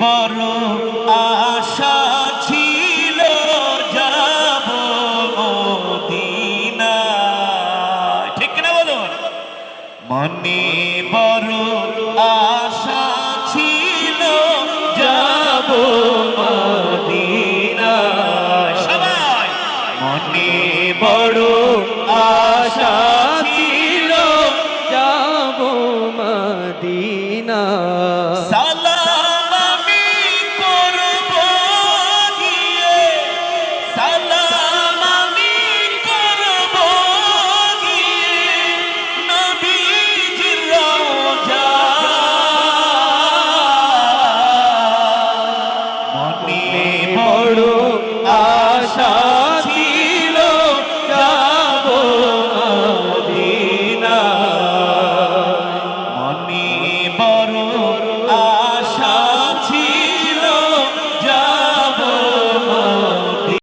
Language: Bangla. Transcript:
বড় আশা ছিল, যাব মদিনা। ঠিক না বলুন? মনে বড় আশা ছিল, যাব মদিনা। সবাই! মনে বড় আশা ছিল, যাব মদিনা। সালা মনে পড়ো